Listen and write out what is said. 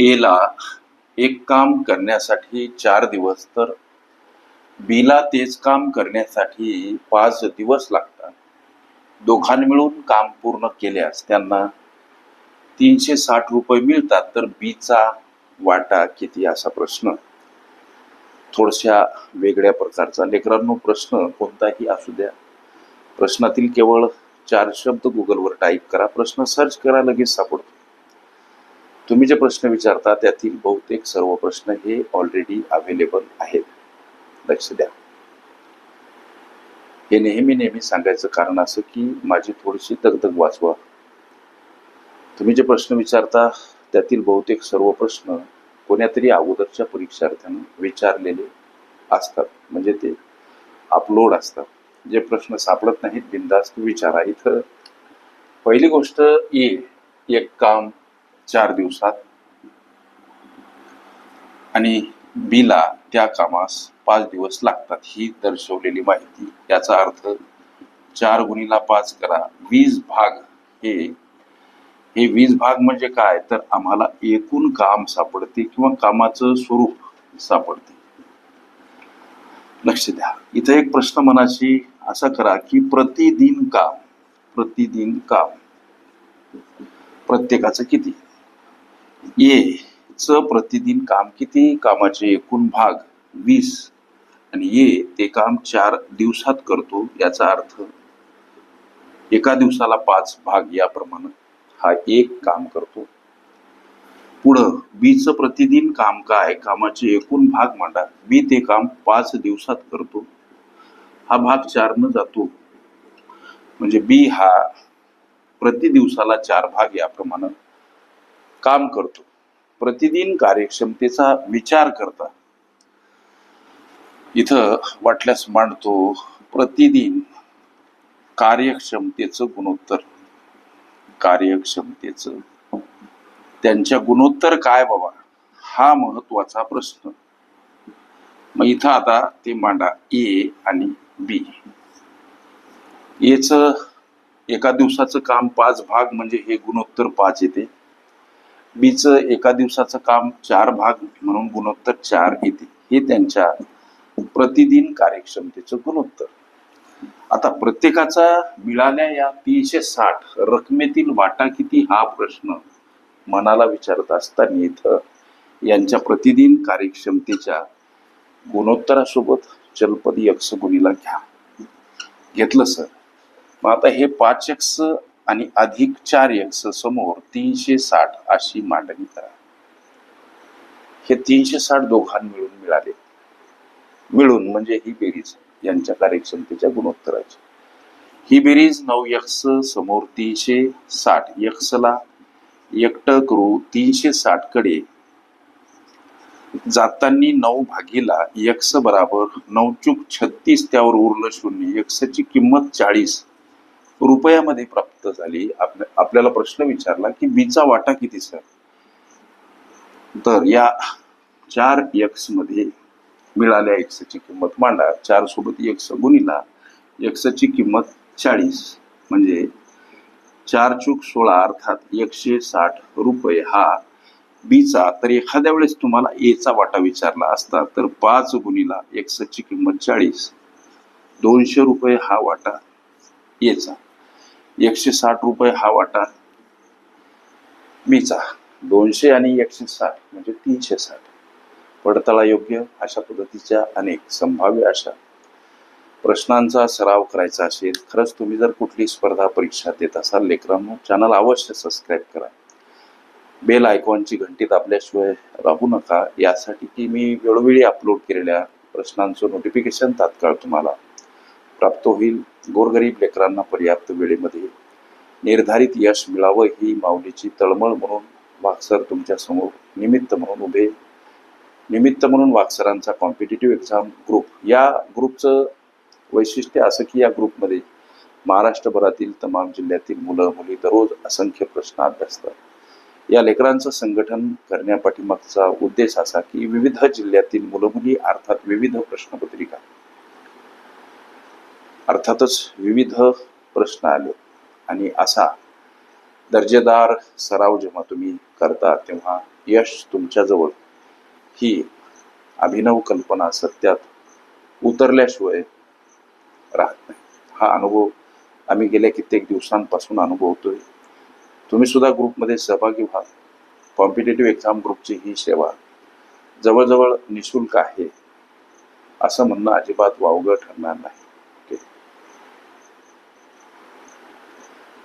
एला एक काम करण्यासाठी चार दिवस तर बीला तेच काम करण्यासाठी पाच दिवस लागतात. दोघांनी मिळून काम पूर्ण केल्यास त्यांना तीनशे साठ रुपये मिळतात तर बीचा वाटा किती असा प्रश्न. थोडशा वेगळ्या प्रकारचा. लेकरांनो प्रश्न कोणताही असू द्या. प्रश्नातील केवळ चार शब्द गुगलवर टाईप करा. प्रश्न सर्च करा लगेच सापडतो. तुम्ही जे प्रश्न विचारता त्यातील बहुतेक सर्व प्रश्न हे ऑलरेडी अवेलेबल आहेत. लक्ष द्या. हे नेहमी नेहमी सांगायचं कारण असं की माझी थोडीशी दगदग वाचवा. तुम्ही जे प्रश्न विचारता त्यातील बहुतेक सर्व प्रश्न कोण्यातरी अगोदरच्या परीक्षार्थ्यांना विचारलेले असतात. म्हणजे ते अपलोड असतात. जे प्रश्न सापडत नाहीत बिंदास्त विचारा. इथं पहिली गोष्ट ये एक काम चार दिवसात. आणि बीला त्या कामास पाच दिवस लागतात ही दर्शवलेली माहिती. याचा अर्थ चार गुणीला पाच करा वीस भाग हे हे वीस भाग म्हणजे काय? तर आम्हाला एकूण काम सापडते किंवा कामाचं स्वरूप सापडते. लक्ष द्या. इथं एक प्रश्न मनाशी असा करा की प्रतिदिन काम प्रतिदिन काम प्रत्येकाचं किती? ये च प्रतिदिन काम किती? कामाचे एकूण भाग वीस. आणि ये ते काम चार दिवसात करतो याचा अर्थ एका दिवसाला पाच भाग याप्रमाणे हा एक काम करतो. पुढं बीच प्रतिदिन काम काय? कामाचे एकूण भाग मांडा. बी ते काम पाच दिवसात करतो. हा भाग चारनं जातो. म्हणजे बी हा प्रति दिवसाला चार भाग याप्रमाणे काम करतो. प्रतिदिन कार्यक्षमतेचा विचार करता इथं वाटल्यास मांडतो प्रतिदिन कार्यक्षमतेचं गुणोत्तर. कार्यक्षमतेचं. त्यांच्या गुणोत्तर काय बाबा? हा महत्त्वाचा प्रश्न. मग इथं आता ते मांडा ए आणि बी. एच एका दिवसाचं काम पाच भाग म्हणजे हे गुणोत्तर पाच येते. बीचं एका दिवसाचं काम चार भाग म्हणून गुणोत्तर चार येते. हे त्यांच्या प्रतिदिन कार्यक्षमतेचं गुणोत्तर. आता प्रत्येकाचा मिळाल्या या तीनशे साठ रकमेतील वाटा किती हा प्रश्न मनाला विचारत असताना इथं यांच्या प्रतिदिन कार्यक्षमतेच्या गुणोत्तरासोबत चलपदी यक्ष गुणीला घ्या. घेतलं सर. मग आता हे पाच यक्ष आणि अधिक चार यक्ष समोर तीनशे साठ अशी मांडणी करा. हे तीनशे साठ दोघां मिळून मिळाले. मिळून म्हणजे ही बेरीज यांच्या कार्यक्षमतेच्या गुणोत्तराची. ही बेरीज नऊ यक्ष समोर तीनशे साठ यक्षला एकटं करू तीनशे साठकडे. जातानी नऊ भागीला यक्ष बराबर नऊ चूक छत्तीस त्यावर उरलं शून्य. यक्षची किंमत चाळीस. रुपयामध्ये प्राप्त झाली आपल्या आपल्याला प्रश्न विचारला की बीचा वाटा किती सर तर या चार यक्समध्ये मिळाल्या एक्सची किंमत मांडा. चार सोबत यक्स गुणीला यक्सची किंमत चाळीस. म्हणजे चार चूक सोळा अर्थात एकशे साठ रुपये हा बीचा. तर एखाद्या वेळेस तुम्हाला एचा वाटा विचारला असता तर पाच गुणीला एक्सची किंमत चाळीस. दोनशे रुपये हा वाटा एचा एकशे साठ रुपये हा वाटा मीचा दोनशे आणि एकशे साठ म्हणजे तीनशे साठ. पडताळा योग्य अशा पद्धतीच्या अनेक संभाव्य अशा प्रश्नांचा सराव करायचा असेल खरंच तुम्ही जर कुठली स्पर्धा परीक्षा देत असाल लेकरांनो चॅनल अवश्य सबस्क्राईब करा. बेल आयकॉनची घंटी दाबल्याशिवाय राहू नका. यासाठी की मी वेळोवेळी अपलोड केलेल्या प्रश्नांचं नोटिफिकेशन तात्काळ तुम्हाला प्राप्त होईल. गोरगरीब लेकरांना पर्याप्त वेळेमध्ये निर्धारित यश मिळावं ही माऊलीची तळमळ म्हणून वाक्सर तुमच्यासमोर निमित्त म्हणून उभे. निमित्त म्हणून वाक्सरांचा कॉम्पिटेटिव्ह एक्झाम ग्रुप या ग्रुपचं वैशिष्ट्य असं की या ग्रुपमध्ये महाराष्ट्रभरातील तमाम जिल्ह्यातील मुलं मुली दररोज असंख्य प्रश्न अभ्यासतात. या लेकरांचं संघटन करण्यापाठीमागचा उद्देश असा की विविध जिल्ह्यातील मुलं मुली अर्थात विविध प्रश्नपत्रिका अर्थातच विविध प्रश्न आले. आणि असा दर्जेदार सराव जेव्हा तुम्ही करता तेव्हा यश तुमच्याजवळ ही अभिनव कल्पना सत्यात उतरल्याशिवाय राहत नाही. हा अनुभव आम्ही गेल्या कित्येक दिवसांपासून अनुभवतोय. तुम्ही सुद्धा ग्रुपमध्ये सहभागी व्हा कॉम्पिटेटिव्ह एक्झाम ग्रुपची ही सेवा जवळजवळ निशुल्क आहे. असं म्हणणं अजिबात वावगं ठरणार नाही.